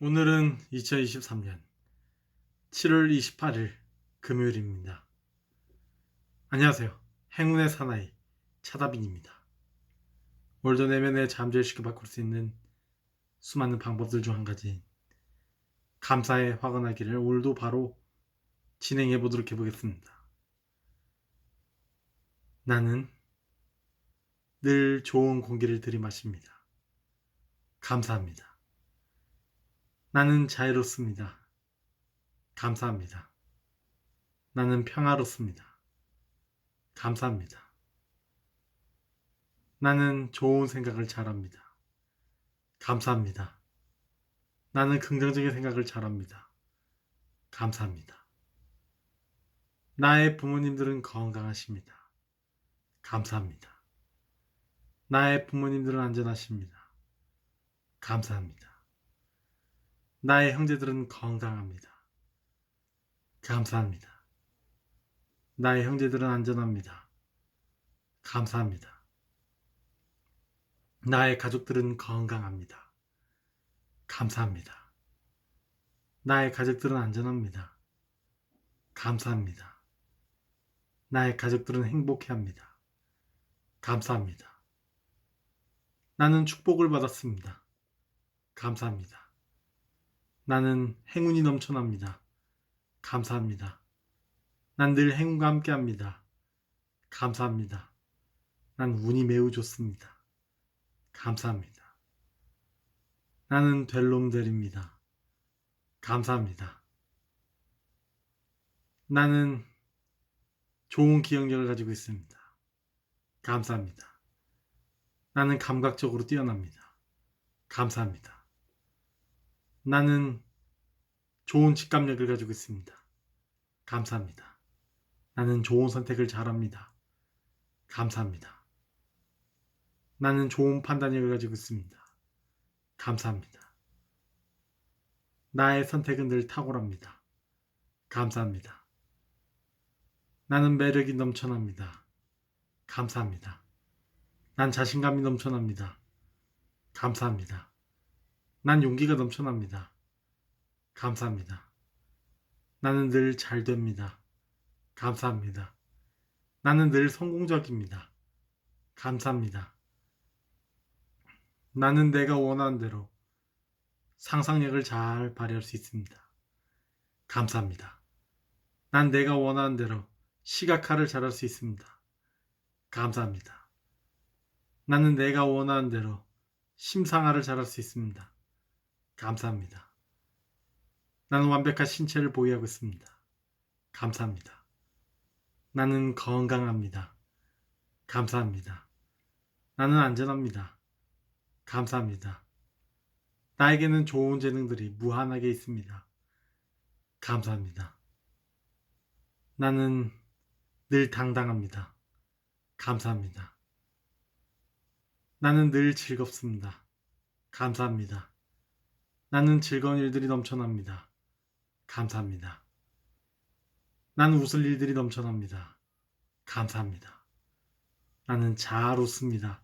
오늘은 2023년 7월 28일 금요일입니다. 안녕하세요. 행운의 사나이 차다빈입니다. 월드 내면의 잠재의식을 바꿀 수 있는 수많은 방법들 중 한 가지인 감사의 화관하기를 오늘도 바로 진행해 보도록 해보겠습니다. 나는 늘 좋은 공기를 들이마십니다. 감사합니다. 나는 자유롭습니다. 감사합니다. 나는 평화롭습니다. 감사합니다. 나는 좋은 생각을 잘합니다. 감사합니다. 나는 긍정적인 생각을 잘합니다. 감사합니다. 나의 부모님들은 건강하십니다. 감사합니다. 나의 부모님들은 안전하십니다. 감사합니다. 나의 형제들은 건강합니다. 감사합니다. 나의 형제들은 안전합니다. 감사합니다. 나의 가족들은 건강합니다. 감사합니다. 나의 가족들은 안전합니다. 감사합니다. 나의 가족들은 행복해 합니다. 감사합니다. 나는 축복을 받았습니다. 감사합니다. 나는 행운이 넘쳐납니다. 감사합니다. 난 늘 행운과 함께 합니다. 감사합니다. 난 운이 매우 좋습니다. 감사합니다. 나는 될 놈들입니다. 감사합니다. 나는 좋은 기억력을 가지고 있습니다. 감사합니다. 나는 감각적으로 뛰어납니다. 감사합니다. 나는 좋은 직감력을 가지고 있습니다. 감사합니다. 나는 좋은 선택을 잘합니다. 감사합니다. 나는 좋은 판단력을 가지고 있습니다. 감사합니다. 나의 선택은 늘 탁월합니다. 감사합니다. 나는 매력이 넘쳐납니다. 감사합니다. 난 자신감이 넘쳐납니다. 감사합니다. 난 용기가 넘쳐납니다. 감사합니다. 나는 늘 잘 됩니다. 감사합니다. 나는 늘 성공적입니다. 감사합니다. 나는 내가 원하는 대로 상상력을 잘 발휘할 수 있습니다. 감사합니다. 난 내가 원하는 대로 시각화를 잘할 수 있습니다. 감사합니다. 나는 내가 원하는 대로 심상화를 잘할 수 있습니다. 감사합니다. 나는 완벽한 신체를 보유하고 있습니다. 감사합니다. 나는 건강합니다. 감사합니다. 나는 안전합니다. 감사합니다. 나에게는 좋은 재능들이 무한하게 있습니다. 감사합니다. 나는 늘 당당합니다. 감사합니다. 나는 늘 즐겁습니다. 감사합니다. 나는 즐거운 일들이 넘쳐납니다. 감사합니다. 나는 웃을 일들이 넘쳐납니다. 감사합니다. 나는 잘 웃습니다.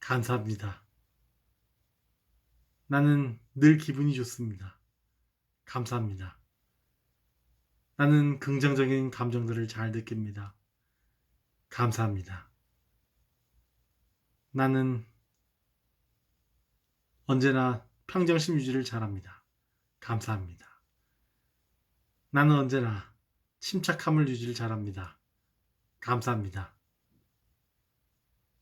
감사합니다. 나는 늘 기분이 좋습니다. 감사합니다. 나는 긍정적인 감정들을 잘 느낍니다. 감사합니다. 나는 언제나 평정심 유지를 잘합니다. 감사합니다. 나는 언제나 침착함을 유지를 잘합니다. 감사합니다.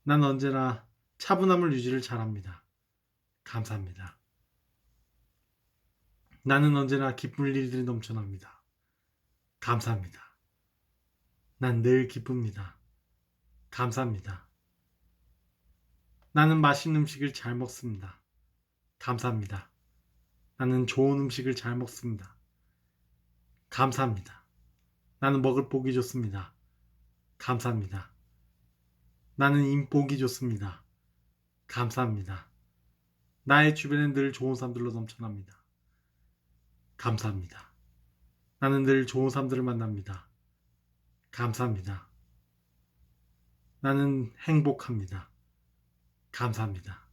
나는 언제나 차분함을 유지를 잘합니다. 감사합니다. 나는 언제나 기쁜 일들이 넘쳐납니다. 감사합니다. 난 늘 기쁩니다. 감사합니다. 나는 맛있는 음식을 잘 먹습니다. 감사합니다. 나는 좋은 음식을 잘 먹습니다. 감사합니다. 나는 먹을 복이 좋습니다. 감사합니다. 나는 인복이 좋습니다. 감사합니다. 나의 주변엔 늘 좋은 사람들로 넘쳐납니다. 감사합니다. 나는 늘 좋은 사람들을 만납니다. 감사합니다. 나는 행복합니다. 감사합니다.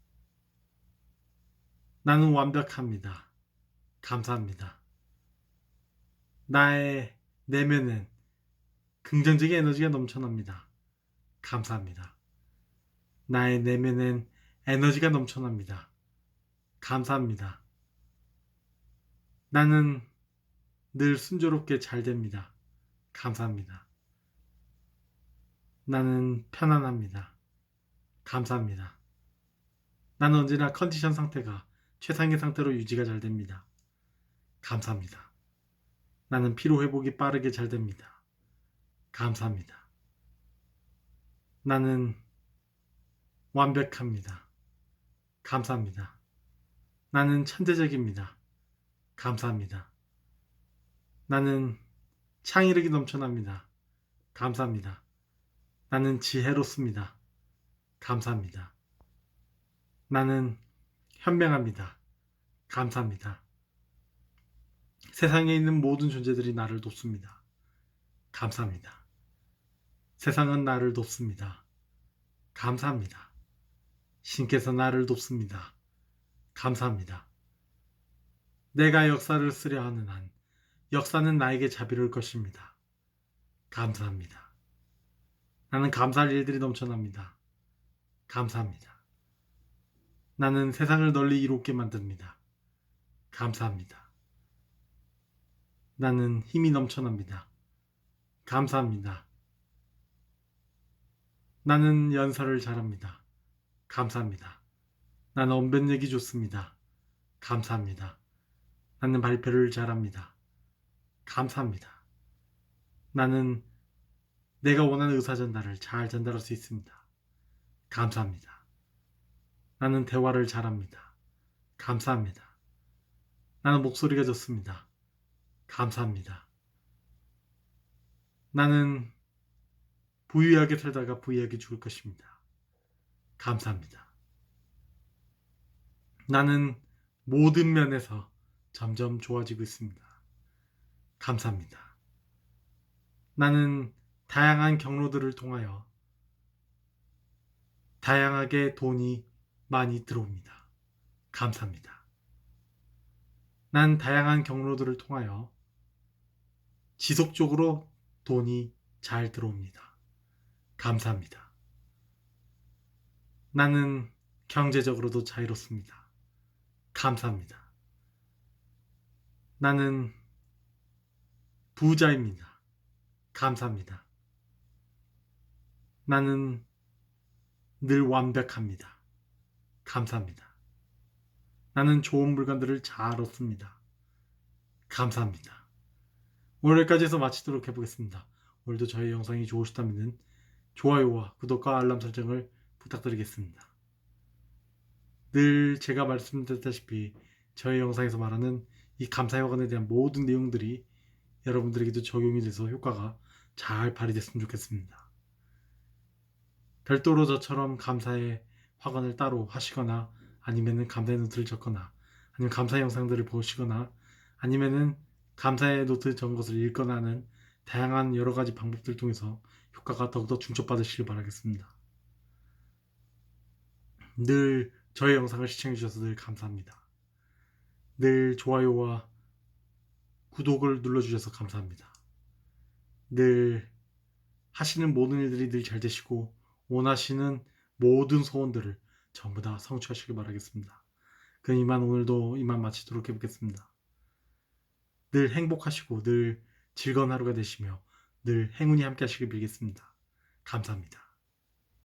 나는 완벽합니다. 감사합니다. 나의 내면은 긍정적인 에너지가 넘쳐납니다. 감사합니다. 나의 내면엔 에너지가 넘쳐납니다. 감사합니다. 나는 늘 순조롭게 잘 됩니다. 감사합니다. 나는 편안합니다. 감사합니다. 나는 언제나 컨디션 상태가 최상의 상태로 유지가 잘 됩니다. 감사합니다. 나는 피로 회복이 빠르게 잘 됩니다. 감사합니다. 나는 완벽합니다. 감사합니다. 나는 천재적입니다. 감사합니다. 나는 창의력이 넘쳐납니다. 감사합니다. 나는 지혜롭습니다. 감사합니다. 나는 현명합니다. 감사합니다. 세상에 있는 모든 존재들이 나를 돕습니다. 감사합니다. 세상은 나를 돕습니다. 감사합니다. 신께서 나를 돕습니다. 감사합니다. 내가 역사를 쓰려 하는 한 역사는 나에게 자비로울 것입니다. 감사합니다. 나는 감사할 일들이 넘쳐납니다. 감사합니다. 나는 세상을 널리 이롭게 만듭니다. 감사합니다. 나는 힘이 넘쳐납니다. 감사합니다. 나는 연설을 잘합니다. 감사합니다. 나는 언변력이 좋습니다. 감사합니다. 나는 발표를 잘합니다. 감사합니다. 나는 내가 원하는 의사 전달을 잘 전달할 수 있습니다. 감사합니다. 나는 대화를 잘합니다. 감사합니다. 나는 목소리가 좋습니다. 감사합니다. 나는 부유하게 살다가 부유하게 죽을 것입니다. 감사합니다. 나는 모든 면에서 점점 좋아지고 있습니다. 감사합니다. 나는 다양한 경로들을 통하여 다양하게 돈이 많이 들어옵니다. 감사합니다. 난 다양한 경로들을 통하여 지속적으로 돈이 잘 들어옵니다. 감사합니다. 나는 경제적으로도 자유롭습니다. 감사합니다. 나는 부자입니다. 감사합니다. 나는 늘 완벽합니다. 감사합니다. 나는 좋은 물건들을 잘 얻습니다. 감사합니다. 오늘 여기까지 해서 마치도록 해보겠습니다. 오늘도 저희 영상이 좋으셨다면 좋아요와 구독과 알람 설정을 부탁드리겠습니다. 늘 제가 말씀드렸다시피 저희 영상에서 말하는 이 감사의 화관에 대한 모든 내용들이 여러분들에게도 적용이 돼서 효과가 잘 발휘됐으면 좋겠습니다. 별도로 저처럼 감사의 화관을 따로 하시거나 아니면은 감사의 노트를 적거나 아니면 감사 영상들을 보시거나 아니면은 감사의 노트 적은 것을 읽거나 하는 다양한 여러 가지 방법들 통해서 효과가 더욱더 중첩받으시길 바라겠습니다. 늘 저의 영상을 시청해주셔서 늘 감사합니다. 늘 좋아요와 구독을 눌러주셔서 감사합니다. 늘 하시는 모든 일들이 늘 잘 되시고 원하시는 모든 소원들을 전부 다 성취하시길 바라겠습니다. 그럼 이만 오늘도 이만 마치도록 해보겠습니다. 늘 행복하시고 늘 즐거운 하루가 되시며 늘 행운이 함께 하시길 빌겠습니다. 감사합니다.